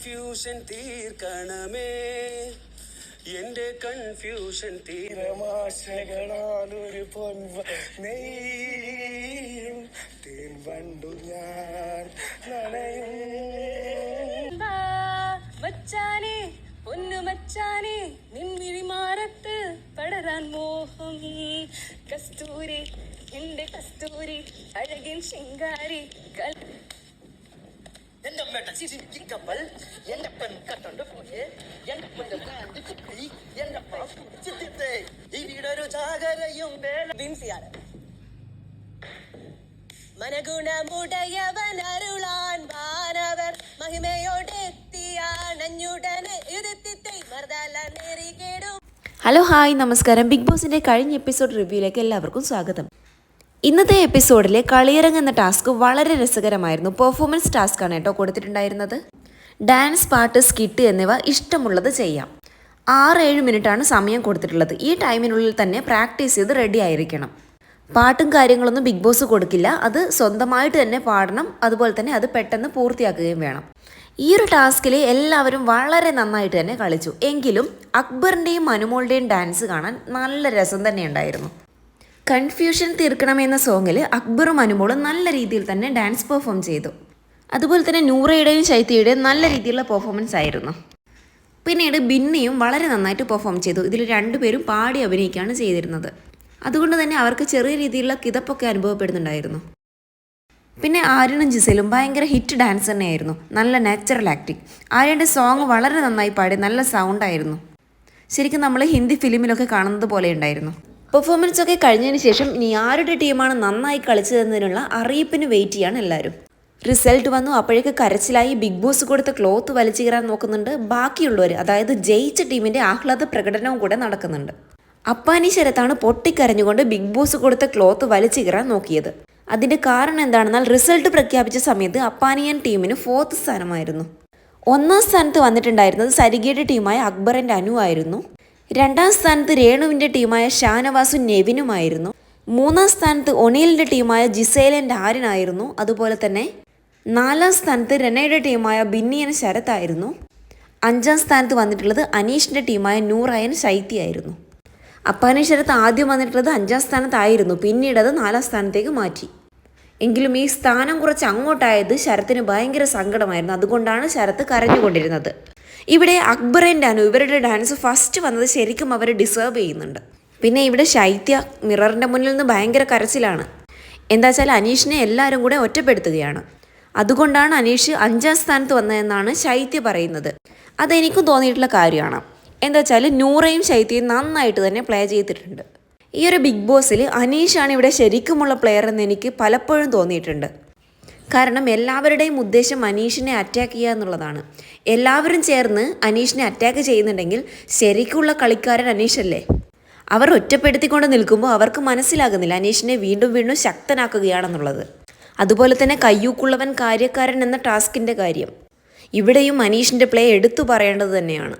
Confusion തീർക്കണമേ. എന്റെ confusion തീരമാശകളാലൊരു പൊൻവ നെയ്യും തേൻ വണ്ടു ഞാൻ നനയും. മച്ചാനെ പൊന്നു മച്ചാനെ നിൻമിഴി മാറത്ത് പടരാൻ മോഹം. കസ്തൂരി എന്റെ കസ്തൂരി അഴകിൻ ശിങ്കാരി കൽ- എന്റെ അമ്മയുടെ ചിരിക്കപ്പൽ എന്റെ പെൺ പോയെ പെണ്ണ് കാന്തി കുപ്പി എന്റെ ചിത്രത്തെ ഇവിടൊരു ജാഗരയും വേല ബിൻസിയാണ് അരുളാൻ വാനവർ ഹലോ ഹായ് നമസ്കാരം ബിഗ് ബോസിന്റെ കഴിഞ്ഞ എപ്പിസോഡ് റിവ്യൂയിലേക്ക് എല്ലാവർക്കും സ്വാഗതം. ഇന്നത്തെ എപ്പിസോഡിലെ കളിയിറങ്ങ് എന്ന ടാസ്ക് വളരെ രസകരമായിരുന്നു. പെർഫോമൻസ് ടാസ്ക് ആണ് കേട്ടോ കൊടുത്തിട്ടുണ്ടായിരുന്നത്. ഡാൻസ് പാട്ട് സ്കിറ്റ് എന്നിവ ഇഷ്ടമുള്ളത് ചെയ്യാം. ആറ് ഏഴ് മിനിറ്റാണ് സമയം കൊടുത്തിട്ടുള്ളത്. ഈ ടൈമിനുള്ളിൽ തന്നെ പ്രാക്ടീസ് ചെയ്ത് റെഡി ആയിരിക്കണം. പാട്ടും കാര്യങ്ങളൊന്നും ബിഗ് ബോസ് കൊടുക്കില്ല. അത് സ്വന്തമായിട്ട് തന്നെ പാടണം. അതുപോലെ തന്നെ അത് പെട്ടെന്ന് പൂർത്തിയാക്കുകയും വേണം. ഈ ഒരു ടാസ്കിൽ എല്ലാവരും വളരെ നന്നായിട്ട് തന്നെ കളിച്ചു. എങ്കിലും അക്ബറിന്റെയും മനുമോളുടെയും ഡാൻസ് കാണാൻ നല്ല രസം തന്നെ ഉണ്ടായിരുന്നു. കൺഫ്യൂഷൻ തീർക്കണമെന്ന സോങ്ങിൽ അക്ബറും അനുമോളും നല്ല രീതിയിൽ തന്നെ ഡാൻസ് പെർഫോം ചെയ്തു. അതുപോലെ തന്നെ നൂറയുടെയും ശൈത്യയുടെയും നല്ല രീതിയിലുള്ള പെർഫോമൻസ് ആയിരുന്നു. പിന്നീട് ബിന്നയും വളരെ നന്നായിട്ട് പെർഫോം ചെയ്തു. ഇതിൽ രണ്ടുപേരും പാടി അഭിനയിക്കുകയാണ് ചെയ്തിരുന്നത്. അതുകൊണ്ട് തന്നെ അവർക്ക് ചെറിയ രീതിയിലുള്ള കിതപ്പൊക്കെ അനുഭവപ്പെടുന്നുണ്ടായിരുന്നു. പിന്നെ ആര്യനും ജിസലും ഭയങ്കര ഹിറ്റ് ഡാൻസ് തന്നെയായിരുന്നു. നല്ല നാച്ചുറൽ ആക്ടിങ് ആര്യന്റെ സോങ് വളരെ നന്നായി പാടി നല്ല സൗണ്ടായിരുന്നു ശരിക്കും നമ്മൾ ഹിന്ദി ഫിലിമിലൊക്കെ കാണുന്നത് പോലെ ഉണ്ടായിരുന്നു. പെർഫോമൻസ് ഒക്കെ കഴിഞ്ഞതിന് ശേഷം ഇനി ആരുടെ ടീമാണ് നന്നായി കളിച്ചതെന്നതിനുള്ള അറിയിപ്പിന് വെയിറ്റ് ചെയ്യാണ് എല്ലാവരും. റിസൾട്ട് വന്നു അപ്പോഴേക്ക് കരച്ചിലായി ബിഗ് ബോസ് കൊടുത്ത ക്ലോത്ത് വലിച്ചു കീറാൻ നോക്കുന്നുണ്ട്. ബാക്കിയുള്ളവർ അതായത് ജയിച്ച ടീമിന്റെ ആഹ്ലാദ പ്രകടനവും കൂടെ നടക്കുന്നുണ്ട്. അപ്പാനി ശരത്താണ് പൊട്ടിക്കരഞ്ഞുകൊണ്ട് ബിഗ് ബോസ് കൊടുത്ത ക്ലോത്ത് വലിച്ചു കീറാൻ നോക്കിയത്. അതിന്റെ കാരണം എന്താണെന്നാൽ റിസൾട്ട് പ്രഖ്യാപിച്ച സമയത്ത് അപ്പാനിയൻ ടീമിന് ഫോർത്ത് സ്ഥാനമായിരുന്നു. ഒന്നാം സ്ഥാനത്ത് വന്നിട്ടുണ്ടായിരുന്നത് സരികയുടെ ടീമായ അക്ബറിന്റെ അനു ആയിരുന്നു. രണ്ടാം സ്ഥാനത്ത് രേണുവിന്റെ ടീമായ ഷാനവാസും നെവിനുമായിരുന്നു. മൂന്നാം സ്ഥാനത്ത് ഒണീലിന്റെ ടീമായ ജിസേലന്റെ ആര്യനായിരുന്നു. അതുപോലെ തന്നെ നാലാം സ്ഥാനത്ത് രനയുടെ ടീമായ ബിന്നിയൻ ശരത്തായിരുന്നു. അഞ്ചാം സ്ഥാനത്ത് വന്നിട്ടുള്ളത് അനീഷിന്റെ ടീമായ നൂറായൻ ശൈത്യായിരുന്നു അപ്പാനി ശരത്ത് ആദ്യം വന്നിട്ടുള്ളത് അഞ്ചാം സ്ഥാനത്തായിരുന്നു. പിന്നീട് അത് നാലാം സ്ഥാനത്തേക്ക് മാറ്റി. എങ്കിലും ഈ സ്ഥാനം കുറച്ച് അങ്ങോട്ടായത് ശരത്തിന് ഭയങ്കര സങ്കടമായിരുന്നു. അതുകൊണ്ടാണ് ശരത്ത് കരഞ്ഞുകൊണ്ടിരുന്നത്. ഇവിടെ അക്ബറിന്റെ അനു ഇവരുടെ ഡാൻസ് ഫസ്റ്റ് വന്നത് ശരിക്കും അവർ ഡിസേർവ് ചെയ്യുന്നുണ്ട്. പിന്നെ ഇവിടെ ശൈത്യ മിററിന്റെ മുന്നിൽ നിന്ന് ഭയങ്കര കരച്ചിലാണ്. എന്താ വെച്ചാൽ അനീഷിനെ എല്ലാവരും കൂടെ ഒറ്റപ്പെടുത്തുകയാണ്. അതുകൊണ്ടാണ് അനീഷ് അഞ്ചാം സ്ഥാനത്ത് വന്നതെന്നാണ് ശൈത്യ പറയുന്നത്. അതെനിക്കും തോന്നിയിട്ടുള്ള കാര്യമാണ്. എന്താ വെച്ചാൽ നൂറയും ശൈത്യയും നന്നായിട്ട് തന്നെ പ്ലേ ചെയ്തിട്ടുണ്ട്. ഈ ഒരു ബിഗ് ബോസിൽ അനീഷാണ് ഇവിടെ ശരിക്കുമുള്ള പ്ലെയർ എന്ന് എനിക്ക് പലപ്പോഴും തോന്നിയിട്ടുണ്ട്. കാരണം എല്ലാവരുടെയും ഉദ്ദേശം അനീഷിനെ അറ്റാക്ക് ചെയ്യുക എന്നുള്ളതാണ്. എല്ലാവരും ചേർന്ന് അനീഷിനെ അറ്റാക്ക് ചെയ്യുന്നുണ്ടെങ്കിൽ ശരിക്കുള്ള കളിക്കാരൻ അനീഷല്ലേ? അവർ ഒറ്റപ്പെടുത്തിക്കൊണ്ട് നിൽക്കുമ്പോൾ അവർക്ക് മനസ്സിലാകുന്നില്ല അനീഷിനെ വീണ്ടും വീണ്ടും ശക്തനാക്കുകയാണെന്നുള്ളത്. അതുപോലെ തന്നെ കയ്യൂക്കുള്ളവൻ കാര്യക്കാരൻ എന്ന ടാസ്കിന്റെ കാര്യം. ഇവിടെയും അനീഷിന്റെ പ്ലേ എടുത്തു പറയേണ്ടത് തന്നെയാണ്.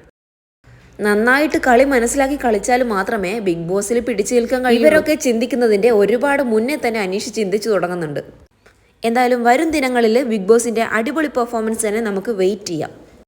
നന്നായിട്ട് കളി മനസ്സിലാക്കി കളിച്ചാൽ മാത്രമേ ബിഗ് ബോസിൽ പിടിച്ചു നിൽക്കാൻ കഴിയൂ ഇവരൊക്കെ ചിന്തിക്കുന്നതിന്റെ ഒരുപാട് മുന്നേ തന്നെ അനീഷ് ചിന്തിച്ചു തുടങ്ങുന്നുണ്ട്. എന്തായാലും വരും ദിനങ്ങളിൽ ബിഗ് ബോസിന്റെ അടിപൊളി പെർഫോമൻസ് തന്നെ നമുക്ക് വെയിറ്റ് ചെയ്യാം.